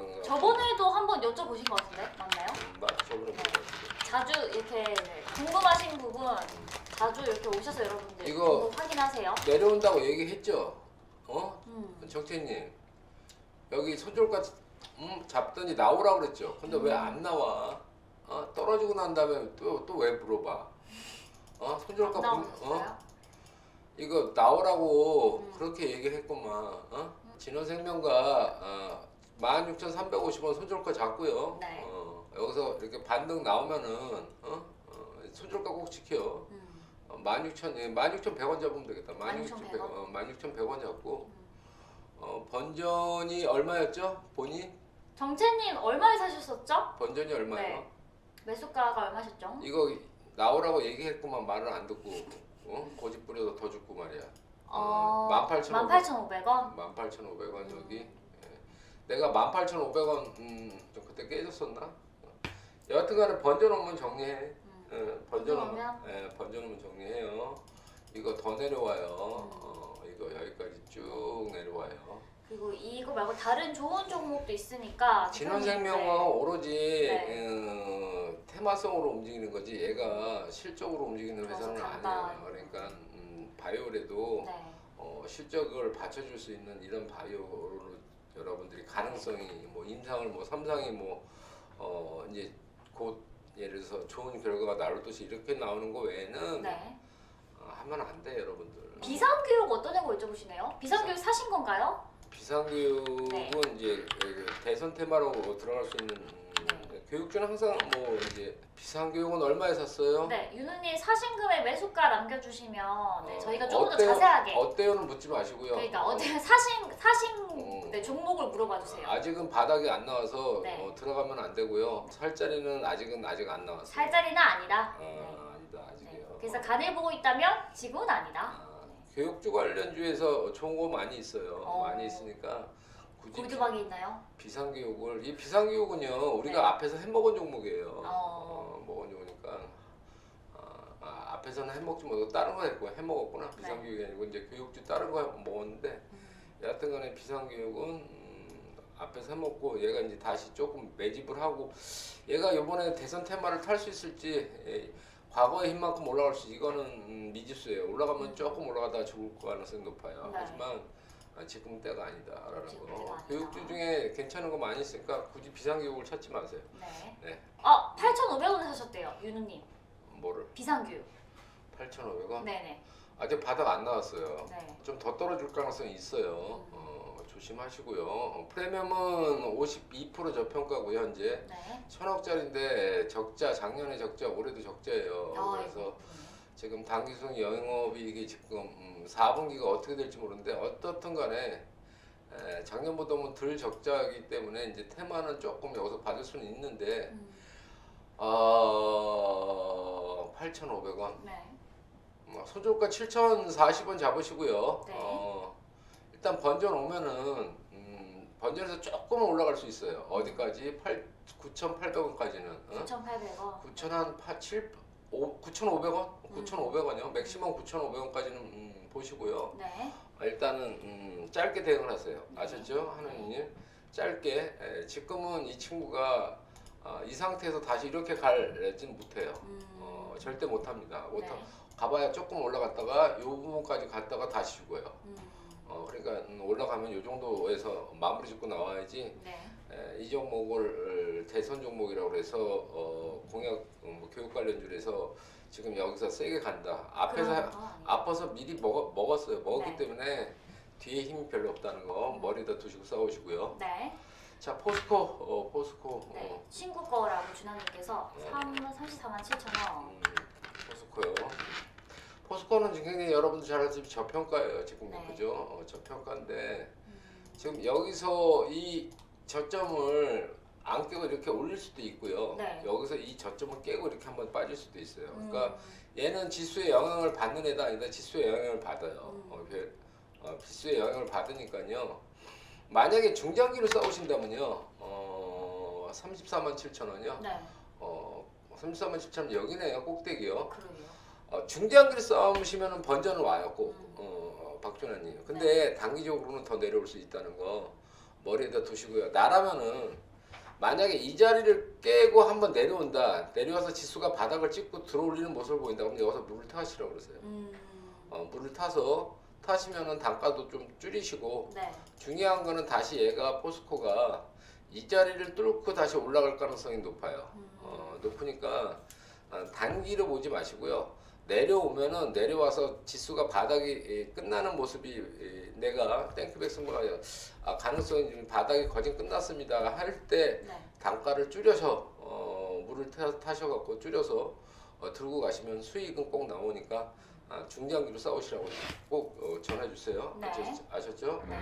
여쭤보신 것 같은데 맞나요? 음, 맞 저번에 네. 자주 이렇게 네, 궁금하신 부분 자주 이렇게 오셔서 여러분들 이거- 확인하세요. 내려온다고 얘기했죠. 어? 음. 정태님 여기 손절가 음, 잡더니 나오라 그랬죠. 근데 왜 안 나와? 어? 떨어지고 난 다음에 또 또 왜 물어봐? 어? 손절가 안 어? 나오셨어요? 이거 나오라고 음. 그렇게 얘기했구만. 어? 진원생명과 어, 16,350원 손절가 잡고요. 네. 어, 여기서 이렇게 반등 나오면은 어? 어, 손절가 꼭 지켜. 음. 어, 16,000, 예, 16,100원 잡으면 되겠다. 16,100원? 16,100원, 어, 16,100원 잡고 음. 어, 번전이 얼마였죠? 본이? 정채님 얼마에 사셨었죠? 번전이 얼마예요? 네. 매수가가 얼마셨죠? 이거 나오라고 얘기했구만 말을 안 듣고 어? 고집 부려서 더 죽고 말이야. 어, 18,500원. 18,500원. 18,500원 여기. 예. 내가 18,500원 음, 좀 그때 깨졌었나? 어. 여하튼간에 번전 오면 정리해. 음. 예, 오면? 예, 정리해요. 이거 더 내려와요. 음. 어, 이거 여기까지 쭉 내려와요. 그리고 이거 말고 다른 좋은 종목도 있으니까 진원생명은 네. 오로지 네. 어, 테마성으로 움직이는 거지 얘가 실적으로 움직이는 그래서 회사는. 아니에요. 그러니까 음, 바이올에도 네. 어, 실적을 받쳐줄 수 있는 이런 바이오로 여러분들이 가능성이 뭐 임상을 뭐 삼상이 뭐 어, 이제 곧 예를 들어서 좋은 결과가 나올 듯이 이렇게 나오는 거 외에는 네. 어, 하면 안 돼 여러분들. 비상교육 어떤 거 여쭤보시네요? 비상교육 사신 건가요? 비상교육은 네. 이제 그 대선 테마로 들어갈 수 있는. 교육주는 항상 뭐 이제 비상교육은 얼마에 샀어요? 네, 윤우님 사신 금액 매수가 남겨주시면 네, 어, 저희가 조금 더 어때요? 자세하게 어때요는 묻지 마시고요. 그러니까 어떻게 사신 사신 어. 네, 종목을 물어봐 주세요. 아직은 바닥이 안 나와서 네. 어, 들어가면 안 되고요. 살 자리는 아직은 아직 안 나왔어요. 살 자리는 아니다. 어, 네. 아니다 네. 아직이요. 그래서 간을 보고 있다면 지금은 아니다. 아, 교육주 관련주에서 좋은 거 많이 있어요. 어. 많이 있으니까 굳이 골드박이 있나요? 비상교육을 이 비상교육은요 우리가 네. 앞에서 해먹은 종목이에요. 어. 어, 먹은 종목이니까 아, 아, 앞에서는 해먹지 못하고 다른 거 했고 해먹었구나 네. 비상교육이 아니고 이제 교육주 다른 거 먹었는데 음. 여하튼간에 비상교육은 음, 앞에서 해먹고 얘가 이제 다시 조금 매집을 하고 얘가 이번에 대선 테마를 탈 수 있을지 예, 과거의 힘만큼 올라갈 수 이거는 음, 미지수예요. 올라가면 음. 조금 올라가다 죽을 가능성이 높아요. 네. 하지만 아, 지금 때가 아니다라는 지금 거. 때가 아니다. 교육주 중에 괜찮은 거 많이 있으니까 굳이 비상교육을 찾지 마세요. 네. 네. 어, 8,500원에 사셨대요, 윤우님. 뭐를 비상교육. 8,500원? 네네. 아직 바닥 안 나왔어요. 네. 좀 더 떨어질 가능성이 있어요. 음. 어, 조심하시고요. 어, 프리미엄은 52% 저평가고요 현재. 네. 천억짜리인데 적자 작년에 적자 올해도 적자예요. 아, 그래서 이거. 지금 당기순 영업이익이 지금 음, 4분기가 어떻게 될지 모르는데 어떻든 간에 에, 작년보다는 덜 적자이기 때문에 이제 테마는 조금 여기서 받을 수는 있는데 음. 어, 8,500원 네. 뭐 소주가 7,040원 잡으시고요. 네. 어, 일단 번전 오면은 음, 번전에서 조금은 올라갈 수 있어요. 어디까지? 8 9,800원까지는. 어? 9,800원. 9,000한 8, 7 5, 9,500원? 음. 9,500원이요. 맥시멈 9,500원까지는 음, 보시고요. 네. 어, 일단은 음, 짧게 대응을 하세요. 네. 아셨죠? 하나님 짧게. 에, 지금은 이 친구가 어, 이 상태에서 다시 이렇게 갈지는 못해요. 음. 어, 절대 못합니다. 못 네. 가봐야 조금 올라갔다가 요 부분까지 갔다가 다시 죽어요. 음. 어, 그러니까 음, 올라가면 요 정도에서 마무리 짓고 나와야지 네. 에, 이 종목을 대선 종목이라고 해서 어, 공약 어, 뭐 교육 관련주에서 지금 여기서 세게 간다. 앞에서. 아파서 미리 먹, 먹었어요. 먹었기 네. 때문에 뒤에 힘이 별로 없다는 거 머리다 두시고 싸우시고요. 네. 자 포스코 어, 포스코 네. 어, 친구 거라고 준하님께서 네. 3 34만 7천 원. 음, 포스코요. 포스코는 지금 굉장히 여러분들 잘 아시다시피 저평가예요. 지금 네. 그죠? 어, 저평가인데 음. 지금 여기서 이 저점을 안 깨고 이렇게 올릴 수도 있고요. 네. 여기서 이 저점을 깨고 이렇게 한번 빠질 수도 있어요. 음. 그러니까 얘는 지수의 영향을 받는 애다 아니다. 지수의 영향을 받아요. 음. 어, 그, 어, 지수의 영향을 받으니까요. 만약에 중장기로 싸우신다면요. 어, 34만 7천 원이요. 네. 어, 34만 7천 원 여기네요. 꼭대기요. 그러게요. 어, 중장기로 싸우시면은 번전은 와요. 꼭. 음. 어, 박준환님. 근데 단기적으로는 더 내려올 수 있다는 거 머리에다 두시고요. 나라면은 만약에 이 자리를 깨고 한번 내려온다. 내려와서 지수가 바닥을 찍고 들어올리는 모습을 보인다. 그럼 여기서 물을 타시라고 그러세요. 음. 어, 물을 타서 타시면은 단가도 좀 줄이시고 네. 중요한 거는 다시 얘가 포스코가 이 자리를 뚫고 다시 올라갈 가능성이 높아요. 음. 어, 높으니까 어, 단기로 보지 마시고요. 내려오면은 내려와서 지수가 바닥이 예, 끝나는 모습이 예, 내가 땡크백 승부가 아, 가능성이 좀 바닥이 거진 끝났습니다 할때 네. 단가를 줄여서 어, 물을 타, 타셔갖고 줄여서 어, 들고 가시면 수익은 꼭 나오니까 아, 중장기로 싸우시라고 꼭 어, 전해주세요. 네. 아셨- 아셨죠? 네.